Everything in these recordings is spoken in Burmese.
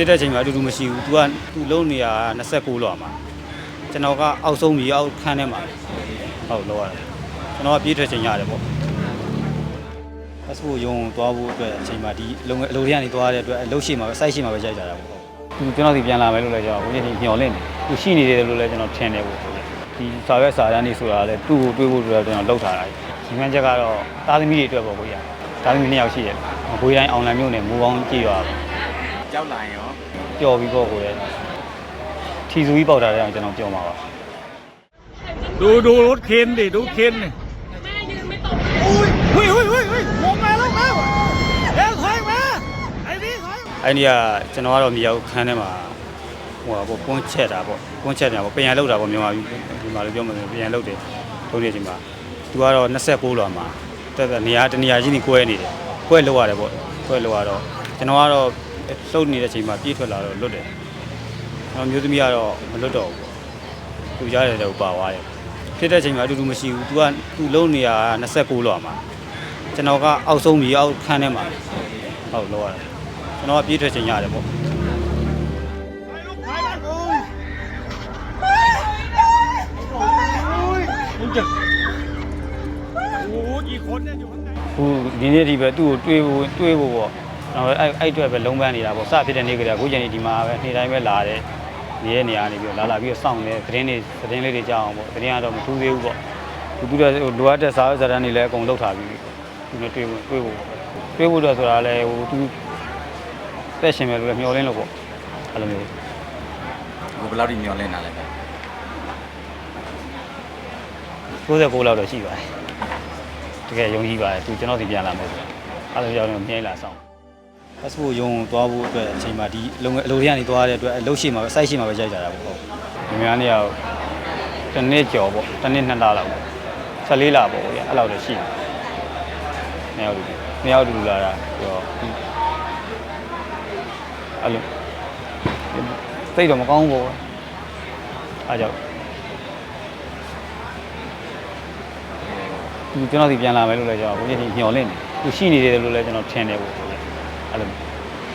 ဖြစ်တဲ့အချိန်မှာအတူတူမရှိဘူး तू က तू လုံးနေရ29လောက်မှာကျွန်တော်ကအောက်ဆုံးမြေအောက်ခန်းထဲမှာဟုတ်လောက်ရတယ်ကျွန်တော်ကပြေးထွက်ချိန်ရတယ်ပေါ့ passport ရုံးသွားဖို့အတွက်အချိန်မှာဒီလုံငယ်အလုပ်တွေကနေသွားတဲ့အတွက်အလုပ်ရှိမှာပဲ site ရှိမှာပဲရိုက်ကြတာပေါ့သူကျွန်တော်စီပြန်လာမယ်လို့လည်းကျွန်တော်ကိုကြီးဒီမျော်လင့်တယ်သူရှိနေတယ်လို့လည်းကျွန်တော်ထင်တယ်ပေါ့ဒီစာရွက်စာတမ်းတွေဆိုတာလည်းသူ့ကိုတွေးဖို့အတွက်ကျွန်တော်လုပ်ထားတာဒီမှန်ချက်ကတော့တာသမီတွေအတွက်ပေါ့ကိုကြီးတာသမီနှစ်ယောက်ရှိတယ်ကိုကြီးတိုင်းအောင်လံမြို့နယ်မူပေါင်းကြည့်ရပါ ကြောက်လာရင်ရော ပျော်ပြီးပေါ့ကိုရဲ့ထီစုကြီးပေါက်တာတဲ့အောင်ကျွန်တော်ပြောမှာပါ ดูดูรถเคนดิดูเคนดิ แม่ยืนไม่ตรง อุ้ยอุ้ยอุ้ยอุ้ยอุ้ยลงมาลงมาเร็วถอยมาไอ้นี่ถอย အဲ့ဒီကကျွန်တော်ကတော့မြေရောက်ခန်းထဲမှာဟိုပေါ့ကွန်းချက်တာပေါ့ကွန်းချက်တာပေါ့ပြန်လောက်တာပေါ့မြန်မာပြည်ဒီမှာလည်းပြောမှပြန်လောက်တယ်ထုံးနေချိန်မှာသူကတော့26လောမှာတက်တက်နေရာတနေရာချင်းကြီးကွဲနေတယ်ကွဲလောက်ရတယ်ပေါ့ကွဲလောက်ရတော့ကျွန်တော်ကတော့ လှုပ်နေတဲ့အချိန်မှာပြေးထွက်လာတော့လွတ်တယ်။အဲမျိုးသမီးကတော့မလွတ်တော့ဘူး။သူရတဲ့တော့ပါသွားတယ်။ဖြစ်တဲ့အချိန်မှာအတူတူမရှိဘူး။ तू ကသူ့လုံးနေရ29လောက်မှာ။ကျွန်တော်ကအောက်ဆုံးပြီးအောက်ခန်းထဲမှာဟုတ်လောက်ရတယ်။ကျွန်တော်ကပြေးထွက်ချိန်ရတယ်ပေါ့။ဟိုဒီနေ့ဒီပဲသူ့ကိုတွေးဖို့တွေးဖို့ပေါ့ ကျွန်တော်အဲ့အဲ့အတွက်ပဲလုံးပန်းနေတာပေါ့စဖြစ်တဲ့နေ့ကတည်းကအခုချိန်ဒီမှာပဲနေ့တိုင်းပဲလာတယ်နေရနေရနေပြီးတော့လာလာပြီးတော့စောင့်တယ်သတင်းတွေသတင်းလေးတွေကြားအောင်ပေါ့သတင်းကတော့မထူးသေးဘူးပေါ့သူသူတဲ့လိုအပ်တဲ့စာရွက်စာတမ်းတွေလည်းအကုန်လုပ်ထားပြီးသူနဲ့တွေးဖို့တွေးဖို့တွေးဖို့တော့ဆိုတာလည်းဟိုသူတက်ရှင်မယ်လို့လည်းမျှော်လင့်လို့ပေါ့အဲ့လိုမျိုးဘယ်လောက်ထိမျောလင့်တာလဲ69လောက်တော့ရှိပါတယ်တကယ်ယုံကြည်ပါတယ်သူကျွန်တော်စီပြန်လာမယ်ဆိုအဲ့လိုကြောင့်မြင်လာဆောင် passport ရုံးသွားဖို့အတွက်အချိန်မှာဒီလုံငယ်အလုပ်တွေကနေသွားတဲ့အတွက်အလုပ်ရှိမှာပဲ site ရှိမှာပဲရိုက်ကြတာပေါ့ဟုတ်ဒီများနေရာတစ်နှစ်ကျော်ပေါ့တစ်နှစ်နှစ်လလောက်ပေါ့14လပေါ့ဗျာအဲ့လောက်တော့ရှိတယ်နှစ်ယောက်တူနှစ်ယောက်တူလာတာဆိုတော့အဲ့လိုသိတော့မကောင်းဘူးပေါ့အားကြောင့်သူကျွန်တော်စီပြန်လာမယ်လို့လည်းကျွန်တော်ကိုကြီးညှော်လင့်တယ်သူရှိနေတယ်လို့လည်းကျွန်တော်ထင်တယ်ပေါ့ အဲ့လို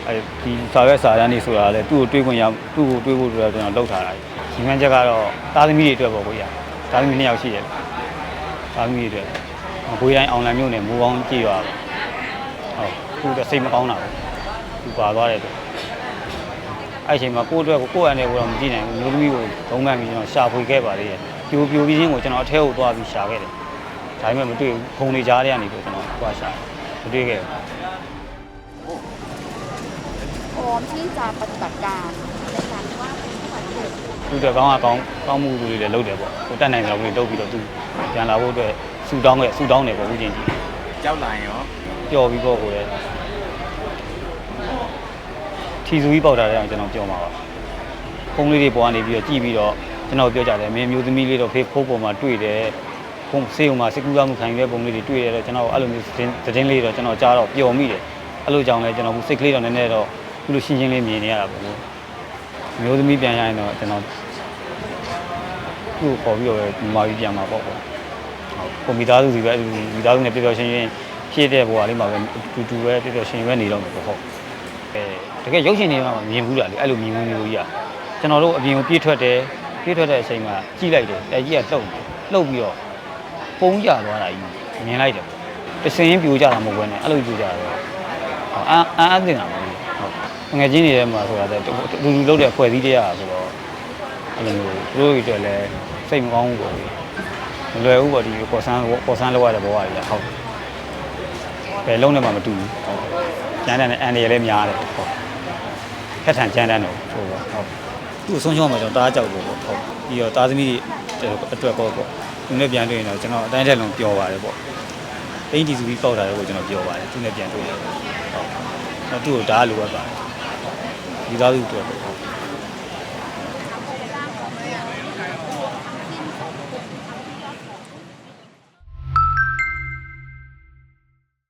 အဲဒီစာရွက်စာတမ်းတွေဆိုတာလည်းသူ့ကိုတွေးခွင့်ရသူ့ကိုတွေးဖို့အတွက်ကျွန်တော်လုပ်ထားတာဒီမှန်ချက်ကတော့တာသမီတွေအတွက်ပေါ့ကိုကြီးတာသမီနှစ်ယောက်ရှိတယ်တာသမီတွေအတွက်ကိုကြီးတိုင်းအောင်လံမြို့နယ်မူပေါင်းကြည့်ရပါဟုတ်သူကစိတ်မကောင်းတာပေါ့သူပါသွားတယ်တော့အဲ့ချိန်မှာကိုယ့်အတွက်ကိုကိုယ့်အနေနဲ့ကတော့မကြည့်နိုင်ဘူးမျိုးသမီးကိုသုံးမှန်ပြီးကျွန်တော်ရှာဖွေခဲ့ပါသေးတယ်ပြိုပြိုပြီးချင်းကိုကျွန်တော်အထဲကိုသွားပြီးရှာခဲ့တယ်ဒါပေမဲ့မတွေ့ဘူးခုံတွေကြားထဲကနေပြီးကျွန်တော်တွားရှာမတွေ့ခဲ့ဘူး พร้อมที่จะปฏิบัติการในการว่าเป็นผู้บาดเจ็บ သူတို့ကောင်းကကောင်းကောင်းမှုတွေလည်းလုပ်တယ်ပေါ့ကိုတက်နိုင်တယ်လို့လုပ်ပြီးတော့သူပြန်လာဖို့အတွက်ဆူတောင်းခဲ့ဆူတောင်းတယ်ပေါ့ဦးချင်းကြီး ကြောက်လာရင်ရော ပျော်ပြီးပေါ့ကိုလည်းထီစုကြီးပေါက်တာတဲ့အောင်ကျွန်တော်ပြောမှာပါဖုန်းလေးတွေပေါ်ကနေပြီးတော့ကြည့်ပြီးတော့ကျွန်တော်ပြောကြတယ်မင်းမျိုးသမီးလေးတော့ဖေးဖိုးပေါ်မှာတွေ့တယ်ဖုန်းစေးုံမှာစကူကားမှုခံရတဲ့ပုံလေးတွေတွေ့ရတော့ကျွန်တော်အဲ့လိုမျိုးသတင်းသတင်းလေးတော့ကျွန်တော်ကြားတော့ပျော်မိတယ်အဲ့လိုကြောင့်လည်းကျွန်တော်စိတ်ကလေးတော့နည်းနည်းတော့ ခုလိုရှင်းရှင်းလေးမြင်နေရတာပေါ့မျိုးသမီးပြန်ရရင်တော့ကျွန်တော်သူ့ကိုခေါ်ပြီးတော့ဒီမာပြီးပြန်မှာပေါ့ပေါ့ဟုတ်ကိုမိသားစုစီပဲအတူတူမိသားစုနဲ့ပြည့်ပြည့်ရှင်းရှင်းဖြစ်တဲ့ဘဝလေးမှာပဲအတူတူပဲပြည့်ပြည့်ရှင်းရှင်းပဲနေတော့မယ်ပေါ့ဟုတ်အဲတကယ်ရုပ်ရှင်တွေမှာမြင်ဘူးတာလေအဲ့လိုမြင်မှုမျိုးကြီးอ่ะကျွန်တော်တို့အပြင်ကိုပြေးထွက်တယ်ပြေးထွက်တဲ့အချိန်မှာကြည့်လိုက်တယ်အဲကြီးကလှုပ်တယ်လှုပ်ပြီးတော့ပုံးကြသွားတာကြီးမြင်လိုက်တယ်တစင်းပြိုကြတာမဟုတ်ဘဲနဲ့အဲ့လိုပြိုကြတာတော့အန်အန်အတင်တာမဟုတ်ဘူးဟုတ် ငွေချင်းတွေထဲမှာဆိုတာတူတူလှုပ်တဲ့ဖွဲ့စည်းတရားဆိုတော့အဲ့လိုမျိုးတို့တွေအတွက်လည်းစိတ်မကောင်းဘူးပေါ့မလွယ်ဘူးပေါ့ဒီပေါ်ဆန်းပေါ်ဆန်းလောက်ရတဲ့ဘဝကြီးကဟုတ်ဘယ်လုံးနဲ့မှမတူဘူးဟုတ်ကျန်းတန်းနဲ့အန်ရည်လည်းများတယ်ဟုတ်ခက်ထန်ကျန်းတန်းတော့ဟုတ်ပါဟုတ်သူ့ဆုံးရှုံးမှာကျွန်တော်တားကြောက်ဖို့ပေါ့ဟုတ်ပြီးတော့တားသမီးအတွက်ပေါ့ပေါ့သူနဲ့ပြန်တွေ့ရင်တော့ကျွန်တော်အတိုင်းထက်လုံးပျော်ပါတယ်ပေါ့အင်းဒီစုပြီးပေါက်တာလည်းကိုကျွန်တော်ပျော်ပါတယ်သူနဲ့ပြန်တွေ့ရင်ဟုတ်သူ့ကိုတားလိုအပ်ပါတယ်ဒီ သားစုအတွက်ပေါ့